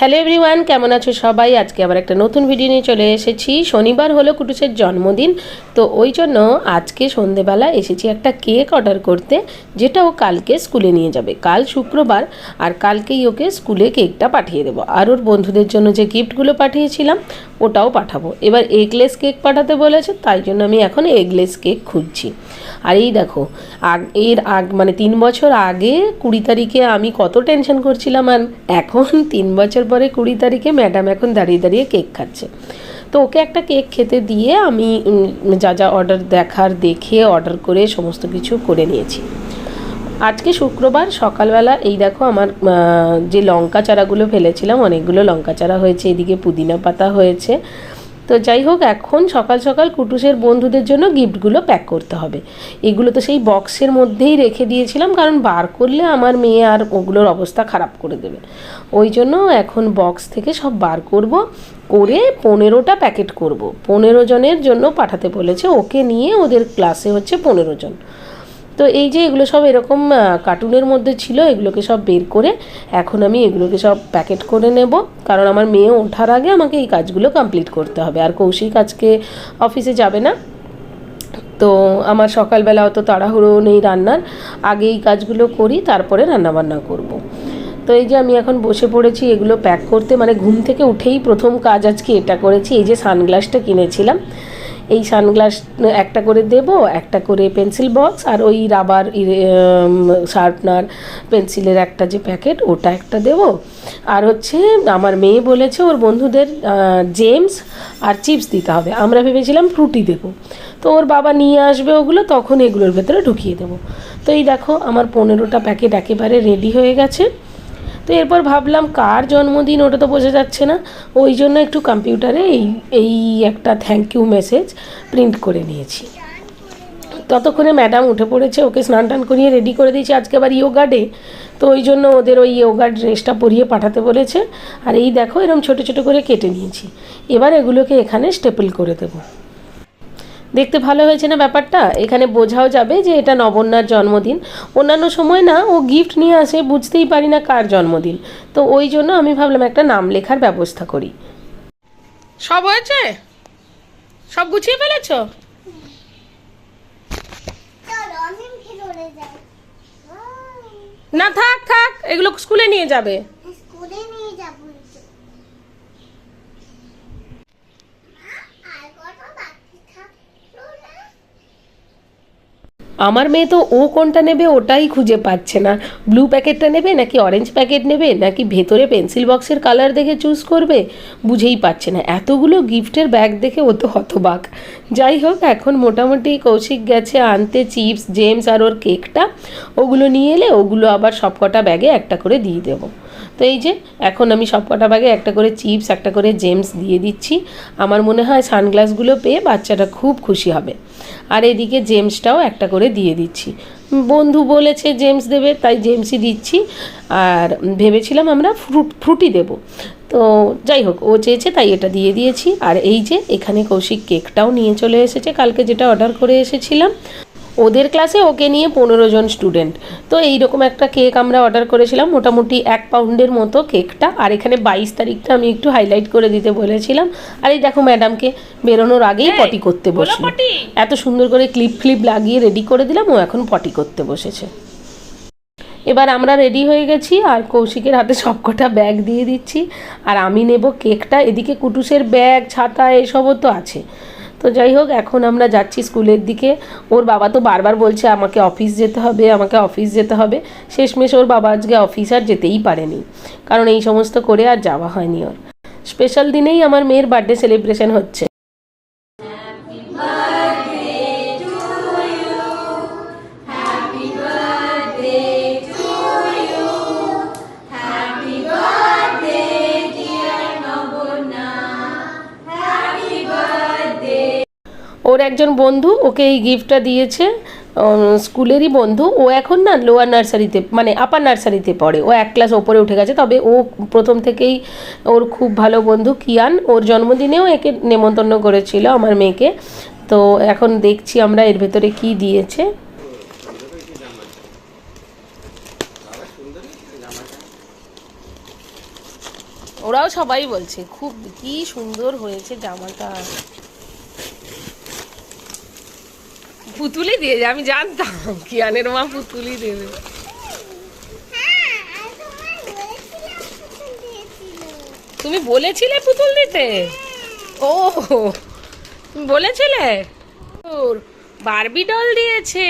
Hello everyone কেমন আছো সবাই? আজকে আবার একটা নতুন ভিডিও নিয়ে চলে এসেছি। শনিবার হলো কুটুসের জন্মদিন, তো ওই জন্য আজকে সন্ধেবেলা এসেছি একটা কেক অর্ডার করতে, যেটা ও কালকে স্কুলে নিয়ে যাবে। কাল শুক্রবার, আর কালকেই ওকে স্কুলে কেকটা পাঠিয়ে দেবো। আর ওর বন্ধুদের জন্য যে গিফটগুলো পাঠিয়েছিলাম, ওটাও পাঠাবো। এবার এগলেস কেক পাঠাতে বলেছে, তাই জন্য আমি এখন এগলেস কেক খুঁজছি। আর এই দেখো, আগ, এর আগ মানে তিন বছর আগে কুড়ি তারিখে আমি কত টেনশন করছিলাম আর এখন তিন বছর পরে কুড়ি তারিখে ম্যাডাম এখন দাঁড়িয়ে দাঁড়িয়ে কেক খাচ্ছে। তো ওকে একটা কেক খেতে দিয়ে আমি যা যা অর্ডার দেখার, দেখে অর্ডার করে সমস্ত কিছু করে নিয়েছি। আজকে শুক্রবার সকালবেলা এই দেখো আমার যে লঙ্কা চারাগুলো ফেলেছিলাম, অনেকগুলো লঙ্কা চারা হয়েছে, এদিকে পুদিনা পাতা হয়েছে তো যাই হোক, এখন সকাল সকাল কুটুসের বন্ধুদের জন্য গিফটগুলো প্যাক করতে হবে। এগুলো তো সেই বক্সের মধ্যেই রেখে দিয়েছিলাম, কারণ বার করলে আমার মেয়ে আর ওগুলোর অবস্থা খারাপ করে দেবে। ওই জন্য এখন বক্স থেকে সব বার করব, করে পনেরোটা প্যাকেট করব। পনেরো জনের জন্য পাঠাতে বলেছে, ওকে নিয়ে ওদের ক্লাসে হচ্ছে পনেরো জন। তো এই যে এগুলো সব এরকম কার্টুনের মধ্যে ছিল, এগুলোকে সব বের করে এখন আমি এগুলোকে সব প্যাকেট করে নেব। কারণ আমার মেয়ে ওঠার আগে আমাকে এই কাজগুলো কমপ্লিট করতে হবে। আর কৌশিক আজকে অফিসে যাবে না। তো আমার সকালবেলা অত তাড়াহুড়ো নেই রান্নার। আগে এই কাজগুলো করি, তারপরে রান্নাবান্না করব। তো এই যে আমি এখন বসে পড়েছি, এগুলো প্যাক করতে। মানে ঘুম থেকে উঠেই প্রথম কাজ আজকে এটা করেছি, এই যে সানগ্লাসটা কিনেছিলাম। এই সানগ্লাস একটা করে দেব, একটা করে পেন্সিল বক্স আর ওই রাবার শার্পনার পেন্সিলের একটা যে প্যাকেট ওটা একটা দেব। আর হচ্ছে আমার মেয়ে বলেছে ওর বন্ধুদের জেমস আর চিপস দিতে হবে। আমরা ভেবেছিলাম ফ্রুটি দেবো। তো ওর বাবা নিয়ে আসবে ওগুলো, তখন এগুলোর ভেতরে ঢুকিয়ে দেবো। তো এই দেখো আমার পনেরোটা প্যাকেট একেবারে রেডি হয়ে গেছে। তো এরপর ভাবলাম কার জন্মদিন ওটা তো বোঝা যাচ্ছে না। ওই জন্য একটু কম্পিউটারে এই এই একটা থ্যাংক ইউ মেসেজ প্রিন্ট করে নিয়েছি। ততক্ষণে ম্যাডাম উঠে পড়েছে, ওকে স্নান টান করিয়ে রেডি করে দিয়েছি। আজকে আবার ইয়োগা ডে তো ওই জন্য ওদের ওই ইয়োগা ড্রেসটা পরিয়ে পাঠাতে বলেছে। আর এই দেখো এরকম ছোটো ছোটো করে কেটে নিয়েছি। এবার এগুলোকে এখানে স্টেপল করে দেবো। দেখতে ভালো হয়েছে না ব্যাপারটা? এখানে বোঝাও যাবে যে এটা নবন্যার জন্মদিন। অন্যান্য সময় না ও গিফট নিয়ে আসে বুঝতেই পারি না কার জন্মদিন। তো ওই জন্য আমি ভাবলাম একটা নাম লেখার ব্যবস্থা করি। সব হয়েছে? সব গুছিয়ে ফেলেছ? না থাক থাক এগুলো স্কুলে নিয়ে যাবে স্কুলে নিয়ে যাব আর কত বাকি থাকল না আমার মেয়ে তো ও কোনটা নেবে ওটাই খুঁজে পাচ্ছে না। ব্লু প্যাকেটটা নেবে নাকি অরেঞ্জ প্যাকেট নেবে নাকি ভেতরে পেন্সিল বক্সের কালার দেখে চুজ করবে? বুঝেই পাচ্ছে না। এতগুলো গিফটের ব্যাগ দেখে ও তো হতবাক। যাই হোক, এখন মোটামুটি কৌশিক গেছে আনতে চিপস জেমস আর ওর কেকটা ওগুলো নিয়ে এলে ওগুলো আবার সবকটা ব্যাগে একটা করে দিয়ে দেবো। তো এই যে, এখন আমি সবকটা ব্যাগে একটা করে চিপস একটা করে জেমস দিয়ে দিচ্ছি। আমার মনে হয় সানগ্লাসগুলো পেয়ে বাচ্চাটা খুব খুশি হবে। আর এদিকে জেমসটাও একটা করে দিয়ে দিচ্ছি। বন্ধু বলেছে জেমস দেবে, তাই জেমসই দিচ্ছি। আর ভেবেছিলাম আমরা ফ্রুট ফ্রুটি দেবো। তো যাই হোক, ও চেয়েছে তাই এটা দিয়ে দিয়েছি। আর এই যে, এখানে কৌশিক কেকটাও নিয়ে চলে এসেছে। কালকে যেটা অর্ডার করে এসেছিলাম ওদের ক্লাসে ওকে নিয়ে পনেরো জন স্টুডেন্ট তো এইরকম একটা কেক আমরা অর্ডার করেছিলাম মোটামুটি এক পাউন্ডের মতো কেকটা আর এখানে বাইশ তারিখটা আমি একটু হাইলাইট করে দিতে বলেছিলাম। আর এই দেখো ম্যাডামকে বেরোনোর আগেই পটি করতে বসল। এত সুন্দর করে ক্লিপ ফ্লিপ লাগিয়ে রেডি করে দিলাম ও এখন পটি করতে বসেছে। এবার আমরা রেডি হয়ে গেছি আর কৌশিকের হাতে সবকটা ব্যাগ দিয়ে দিচ্ছি। আর আমি নেব কেকটা এদিকে কুটুসের ব্যাগ ছাতা এসবও তো আছে। তো যাই হোক, এখন আমরা যাচ্ছি স্কুলের দিকে। ওর বাবা তো বারবার বলছে, আমাকে অফিস যেতে হবে, আমাকে অফিস যেতে হবে। শেষমেশ ওর বাবা আজকে অফিস আর যেতেই পারেনি। কারণ এই সমস্ত করে আর যাওয়া হয়নি ওর। স্পেশাল দিনেই আমার মেয়ের বার্থডে সেলিব্রেশন হচ্ছে। ওর একজন বন্ধু ওকে এই গিফটটা দিয়েছে স্কুলেরই বন্ধু। ও এখন না লোয়ার নার্সারিতে মানে আপার নার্সারিতে পড়ে। ও এক ক্লাস ওপরে উঠে গেছে, তবে ও প্রথম থেকেই ওর খুব ভালো বন্ধু কিয়ান। ওর জন্মদিনেও একে নেমন্তন্ন করেছিল আমার মেয়েকে। তো এখন দেখছি আমরা এর ভেতরে কি দিয়েছে। ওরাও সবাই বলছে, খুব কি সুন্দর হয়েছে জামাটা। পুতুলি দিয়ে আমি জানতাম কিয়ানের মা পুতুলি দেবে। তুমি বলেছিলে পুতুল দিতে? ও, তুমি বলেছিলে? বারবি ডল দিয়েছে।